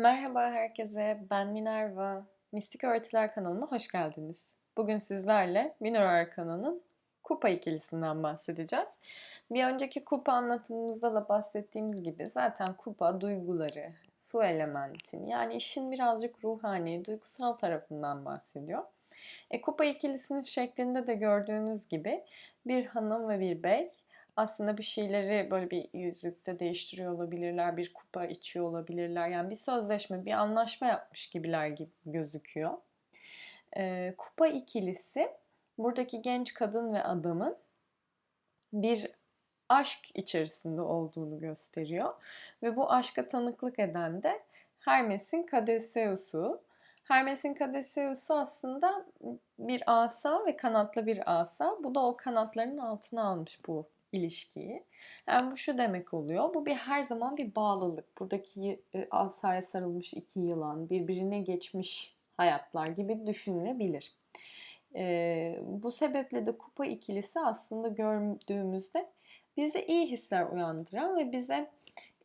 Merhaba herkese, ben Minerva. Mistik Öğretiler kanalıma hoş geldiniz. Bugün sizlerle Minor Arkana'nın kupa ikilisinden bahsedeceğiz. Bir önceki kupa anlatımımızda da bahsettiğimiz gibi zaten kupa duyguları, su elementin yani işin birazcık ruhani, duygusal tarafından bahsediyor. E, kupa ikilisinin şeklinde de gördüğünüz gibi bir hanım ve bir bey aslında bir şeyleri böyle bir yüzükte değiştiriyor olabilirler, bir kupa içiyor olabilirler. Yani bir sözleşme, bir anlaşma yapmış gibiler gibi gözüküyor. Ee, kupa ikilisi buradaki genç kadın ve adamın bir aşk içerisinde olduğunu gösteriyor. Ve bu aşka tanıklık eden de Hermes'in Kadeseusu. Hermes'in Kadeseusu aslında bir asa ve kanatlı bir asa. Bu da o kanatlarının altına almış bu ilişkiyi. Yani bu şu demek oluyor. Bu bir her zaman bir bağlılık. Buradaki e, asaya sarılmış iki yılan, birbirine geçmiş hayatlar gibi düşünülebilir. E, bu sebeple de kupa ikilisi aslında gördüğümüzde bize iyi hisler uyandıran ve bize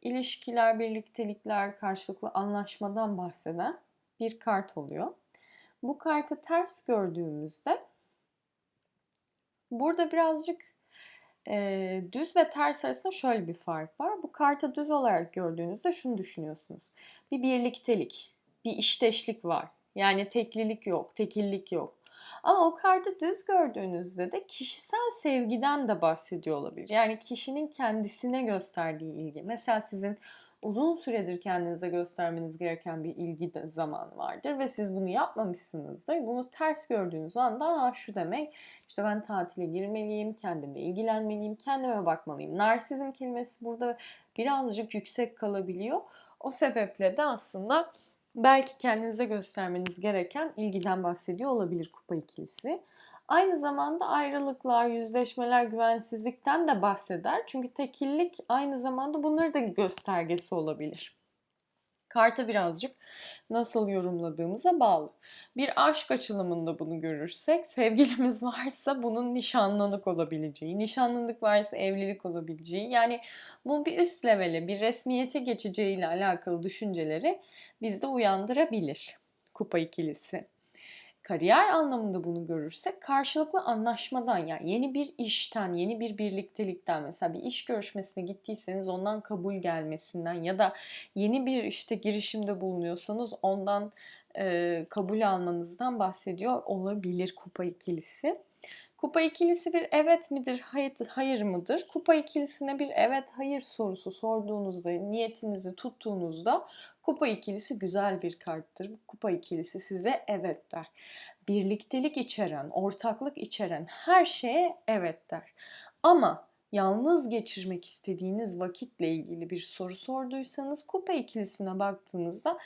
ilişkiler, birliktelikler, karşılıklı anlaşmadan bahseden bir kart oluyor. Bu kartı ters gördüğümüzde burada birazcık e, düz ve ters arasında şöyle bir fark var. Bu kartı düz olarak gördüğünüzde şunu düşünüyorsunuz. Bir birliktelik, bir işteşlik var. Yani teklilik yok, tekillik yok. Ama o kartı düz gördüğünüzde de kişisel sevgiden de bahsediyor olabilir. Yani kişinin kendisine gösterdiği ilgi. Mesela sizin uzun süredir kendinize göstermeniz gereken bir ilgi de zaman vardır ve siz bunu yapmamışsınızdır. Bunu ters gördüğünüz anda ha şu demek işte ben tatile girmeliyim, kendimle ilgilenmeliyim, kendime bakmalıyım. Narsizm kelimesi burada birazcık yüksek kalabiliyor. O sebeple de aslında belki kendinize göstermeniz gereken ilgiden bahsediyor olabilir kupa ikilisi. Aynı zamanda ayrılıklar, yüzleşmeler, güvensizlikten de bahseder. Çünkü tekillik aynı zamanda bunları da göstergesi olabilir. Karta birazcık nasıl yorumladığımıza bağlı. Bir aşk açılımında bunu görürsek, sevgilimiz varsa bunun nişanlılık olabileceği, nişanlılık varsa evlilik olabileceği, yani bu bir üst levele, bir resmiyete geçeceğiyle alakalı düşünceleri bizde uyandırabilir kupa ikilisi kariyer anlamında bunu görürsek karşılıklı anlaşmadan yani yeni bir işten, yeni bir birliktelikten mesela bir iş görüşmesine gittiyseniz ondan kabul gelmesinden ya da yeni bir işte girişimde bulunuyorsanız ondan e, kabul almanızdan bahsediyor olabilir kupa ikilisi. Kupa ikilisi bir evet midir, hayır, hayır mıdır? Kupa ikilisine bir evet, hayır sorusu sorduğunuzda, niyetinizi tuttuğunuzda kupa ikilisi güzel bir karttır. Kupa ikilisi size evet der. Birliktelik içeren, ortaklık içeren her şeye evet der. Ama yalnız geçirmek istediğiniz vakitle ilgili bir soru sorduysanız kupa ikilisine baktığınızda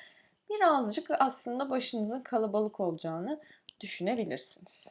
birazcık aslında başınızın kalabalık olacağını düşünebilirsiniz.